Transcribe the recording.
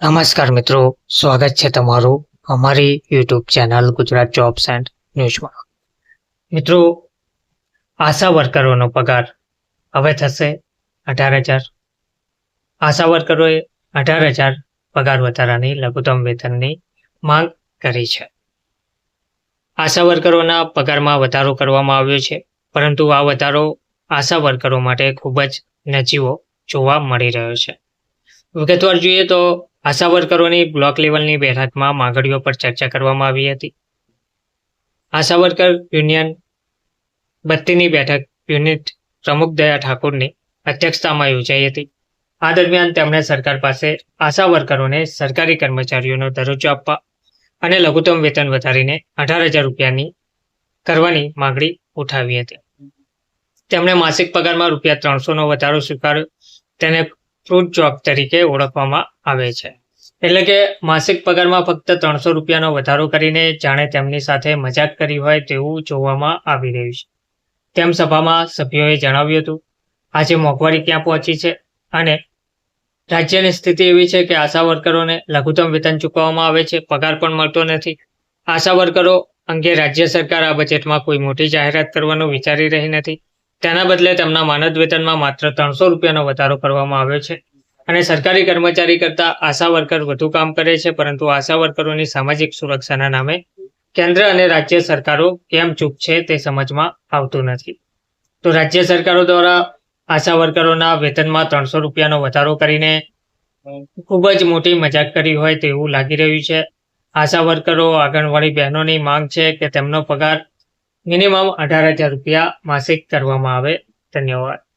નમસ્કાર મિત્રો, સ્વાગત છે તમારું અમારી YouTube channel Gujarat jobs and ન્યૂઝમાં મિત્રો, આશા વર્કરોનો પગાર હવે થશે અઢાર હજાર. આશા વર્કરોએ અઢાર હજાર પગાર વધારાની લઘુત્તમ વેતનની માંગ કરી છે. આશા વર્કરોના પગારમાં વધારો કરવામાં આવ્યો છે, પરંતુ આ વધારો આશા વર્કરો માટે ખૂબ જ નજીવો જોવા મળી રહ્યો છે. વિગતવાર જોઈએ તો આશા વર્કરોની બ્લોક લેવલની બેઠકમાં માંગણીઓ પર ચર્ચા કરવામાં આવી હતી. આશા વર્કર યુનિયન બત્તીની બેઠક યુનિટ પ્રમુખ દયા ઠાકુરની અધ્યક્ષતામાં યોજાઈ હતી. આ દરમિયાન તેમણે સરકાર પાસે આશા વર્કરોને સરકારી કર્મચારીઓનો દરજ્જો આપવા અને લઘુત્તમ વેતન વધારીને અઢાર હજાર રૂપિયાની કરવાની માંગણી ઉઠાવી હતી. તેમણે માસિક પગારમાં રૂપિયા ત્રણસોનો વધારો સ્વીકાર્યો. તેને ફ્રૂટ જોબ તરીકે ઓળખવામાં આવે છે. એટલે કે માસિક પગારમાં ફક્ત ત્રણસો રૂપિયાનો વધારો કરીને જાણે તેમની સાથે મજાક કરી હોય તેવું જોવામાં આવી રહ્યું છે. તેમ સભામાં સભ્યોએ જણાવ્યું હતું, આજે મોંઘવારી ક્યાં પહોંચી છે? અને રાજ્યની સ્થિતિ એવી છે કે આશા વર્કરોને લઘુત્તમ વેતન ચૂકવવામાં આવે છે, પગાર પણ મળતો નથી. આશા વર્કરો અંગે રાજ્ય સરકાર આ બજેટમાં કોઈ મોટી જાહેરાત કરવાનું વિચારી રહી નથી. તેના બદલે તેમના માનદ વેતનમાં માત્ર ત્રણસો રૂપિયાનો વધારો કરવામાં આવ્યો છે. અને સરકારી કર્મચારી કરતા આશા વર્કર વધુ કામ કરે છે, પરંતુ આશા વર્કરોની સામાજિક સુરક્ષાના નામે કેન્દ્ર અને રાજ્ય સરકારો કેમ ચૂપ છે તે સમજમાં આવતું નથી. તો રાજ્ય સરકારો દ્વારા આશા વર્કરોના વેતનમાં ત્રણસો રૂપિયાનો વધારો કરીને ખૂબ જ મોટી મજાક કરી હોય તેવું લાગી રહ્યું છે. આશા વર્કરો, આંગણવાડી બહેનોની માંગ છે કે તેમનો પગાર મિનિમમ અઢાર હજાર રૂપિયા માસિક કરવામાં આવે. ધન્યવાદ.